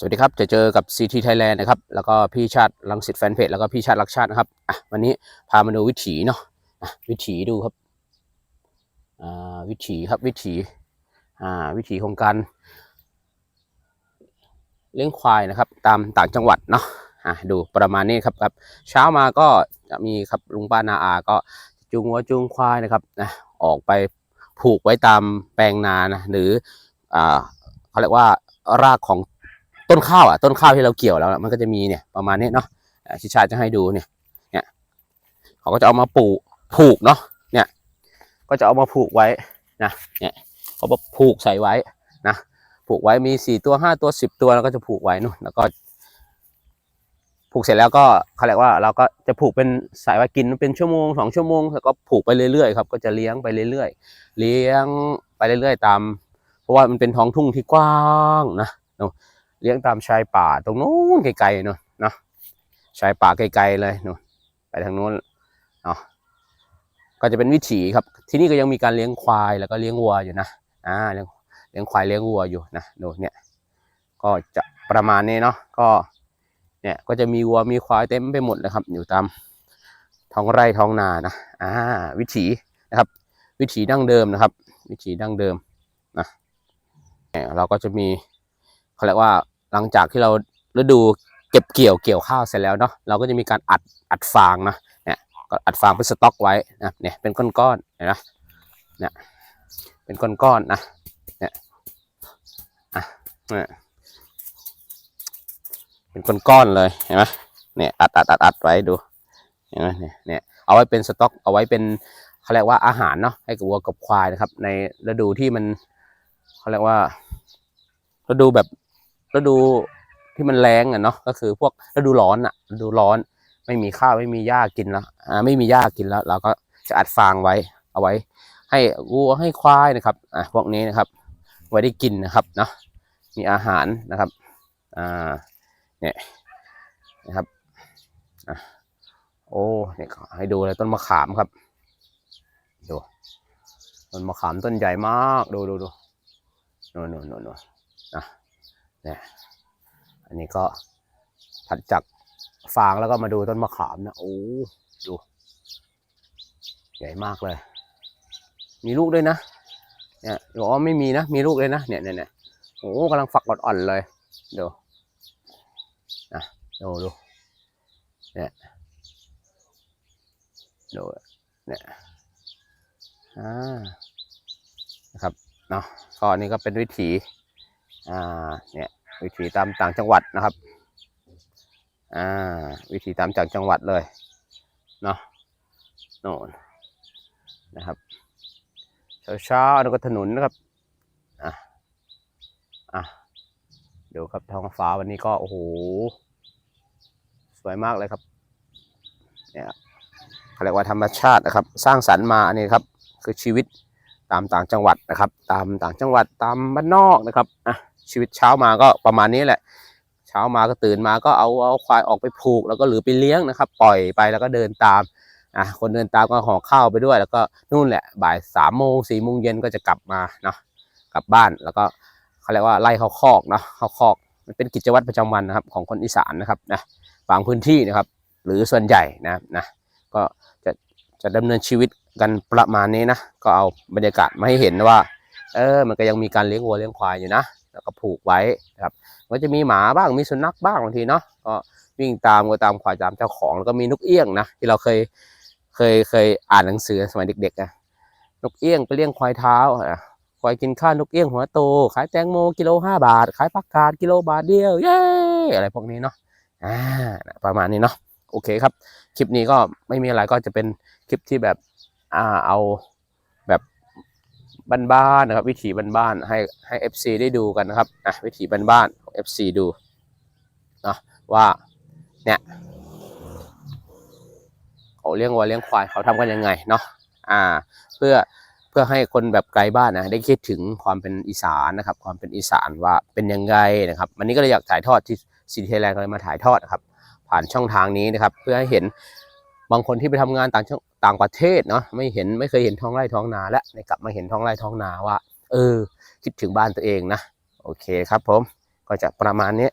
สวัสดีครับ จะเจอกับ CT Thailand นะครับ แล้วก็พี่ชาติลังสิตแฟนเพจ แล้วก็พี่ชาติรักชาตินะครับอะวันนี้พามาดูวิถีเนาะอะวิถีดูครับอ่าวิถีครับวิถีอ่าวิถีของการเลี้ยงควายนะครับ ตามต่างจังหวัดเนาะอะดูประมาณนี้ครับครับ เช้ามาก็จะมีครับลุงป้านาอา ก็จูงวัวจูงควายนะครับนะออกไปผูกไว้ตามแปลงนานะหรืออ่าเขาเรียกว่ารากของ ต้นข้าวอะต้นข้าวที่เราเกี่ยวแล้วมันก็จะมีเนี่ยประมาณนี้เนาะชิชาจะให้ดูเนี่ยเนี่ยเขาก็จะเอามาปลูกผูกเนาะเนี่ย ก็จะเอามาผูกไว้นะเนี่ยเขาบอกผูกใส่ไว้นะผูกไว้มีสี่ตัวห้าตัวสิบตัวแล้วก็จะผูกไว้นู่นแล้วก็ผูกเสร็จแล้วก็เขาเรียกว่าเราก็จะผูกเป็นสายไว้กินเป็นชั่วโมงสองชั่วโมงแล้วก็ผูกไปเรื่อยๆครับก็จะเลี้ยงไปเรื่อยๆ เลี้ยงไปเรื่อยๆ ตาม เพราะว่ามันเป็นท้องทุ่งที่กว้างนะ เลี้ยงตามชายป่าตรงนู้นไกลๆเนาะเนาะชายป่าไกลๆเลยเนาะไปทางนู้นเนาะก็จะเป็นวิถีครับ ที่นี่ก็ยังมีการเลี้ยงควายแล้วก็เลี้ยงวัวอยู่นะอ่าเลี้ยงเลี้ยงควายเลี้ยงวัวอยู่นะดูเนี่ยก็จะประมาณนี้เนาะก็เนี่ยก็จะมีวัวมีควายเต็มไปหมดเลยครับ อยู่ตามท้องไร่ท้องนานะอ่าวิถีนะครับ วิถีดั้งเดิมนะครับ วิถีดั้งเดิมนะเนี่ยเราก็จะมี เขาเรียกว่าหลังจากที่เราฤดูเก็บเกี่ยวเกี่ยวข้าวเสร็จแล้วเนาะเราก็จะมีการอัดอัดฟางนะเนี่ยก็อัดฟางเป็นสต็อกไว้นะเนี่ยเป็นก้อนๆเห็นไหมเนี่ยเป็นก้อนๆนะเนี่ยอะเนี่ยเป็นก้อนๆเลยเห็นไหมเนี่ยอัดอัดอัดอัดไว้ดูเห็นไหมเนี่ยเนี่ยเอาไว้เป็นสต็อกเอาไว้เป็นเขาเรียกว่าอาหารเนาะให้กับวัวกับควายนะครับ ในฤดูที่มันเขาเรียกว่าฤดูแบบ ฤดูที่มันแรงอะเนาะก็คือพวกฤดูร้อนอะฤดูร้อน ไม่มีข้าวไม่มีหญ้ากินแล้วอ่าไม่มีหญ้ากินแล้ว เราก็จะอัดฟางไว้ เอาไว้ ให้วัวให้ควายนะครับอะพวกนี้นะครับ ไว้ได้กินนะครับเนาะมีอาหารนะครับอ่าเนี่ยนะครับอะโอ้เนี่ยให้ดูเลยต้นมะขามครับดูต้นมะขามต้นใหญ่มากดูดูดูโน่นโน่นโน่น นี่อันนี้ก็ถัดจากฟางแล้วก็มาดูต้นมะขามนะโอ้ดู ใหญ่มากเลย มีลูกด้วยนะเนี่ยบอกว่าไม่มีนะ มีลูกเลยนะเนี่ยเนี่ยเนี่ยโอ้กำลังฝักอ่อนๆเลยดูดูดูเนี่ยดูเนี่ยอ่านะครับเนาะก็อันนี่ก็เป็นวิถี อ่าเนี่ยวิถีตามต่างจังหวัดนะครับอ่าวิถีตามจากจังหวัดเลยเนาะโน่นนะครับเช้าเช้าๆแล้วก็ถนนนะครับอะอะดูครับท้องฟ้าวันนี้ก็โอ้โหสวยมากเลยครับเนี่ยเขาเรียกว่าธรรมชาตินะครับ สร้างสรรค์มาอันนี้ครับ คือชีวิตตามต่างจังหวัดนะครับ ตามต่างจังหวัดตามบ้านนอกนะครับอะ ชีวิตเช้ามาก็ประมาณนี้แหละ เช้ามาก็ตื่นมาก็เอาเอาควายออกไปผูก แล้วก็หรือไปเลี้ยงนะครับ ปล่อยไปแล้วก็เดินตามอะคนเดินตามก็ห่อข้าวไปด้วย แล้วก็นู่นแหละบ่ายสามโมงสี่โมงเย็นก็จะกลับมาเนาะกลับบ้านแล้วก็เขาเรียกว่าไล่เข้าคอกเนาะเข้าคอกมันเป็นกิจวัตรประจำวันนะครับของคนอีสานนะครับนะบางพื้นที่นะครับ หรือส่วนใหญ่นะนะก็จะจะดำเนินชีวิตกันประมาณนี้นะก็เอาบรรยากาศมาให้เห็นว่าเออมันก็ยังมีการเลี้ยงวัวเลี้ยงควายอยู่นะ แล้วก็ผูกไว้นะครับก็จะมีหมาบ้างมีสุนัขบ้างบางทีเนาะก็วิ่งตามก็ตามควายตามเจ้าของแล้วก็มีนกเอี้ยงนะที่เราเคยเคยเคยอ่านหนังสือสมัยเด็กๆนะนกเอี้ยงไปเลี้ยงควายเท้าอะควายกินข้าวนกเอี้ยงหัวโต ขายแตงโมกิโลห้าบาท ขายผักกาดกิโลบาทเดียวเย้อะไรพวกนี้เนาะอ่าประมาณนี้เนาะโอเคครับ คลิปนี้ก็ไม่มีอะไรก็จะเป็นคลิปที่แบบอ่าเอา บ้านๆนะครับ วิถีบ้านๆให้ให้ FC ได้ดูกันนะครับอะวิถีบ้านๆของ FC ดูเนาะว่าเนี่ยเขาเลี้ยงวัวเลี้ยงควายเขาทำกันยังไงเนาะอ่า เพื่อเพื่อให้คนแบบไกลบ้านนะได้คิดถึงความเป็นอีสานนะครับ ความเป็นอีสานว่าเป็นยังไงนะครับวันนี้ก็เลยอยากถ่ายทอดที่ซีทีไทแลนด์ก็เลยมาถ่ายทอดนะครับ ผ่านช่องทางนี้นะครับ เพื่อให้เห็น บางคนที่ไปทำงานต่างช่องต่างประเทศเนาะไม่เห็นไม่เคยเห็นท้องไร่ท้องนาและในกลับมาเห็นท้องไร่ท้องนาว่า เออ คิดถึงบ้านตัวเองนะ โอเคครับผมก็จะประมาณนี้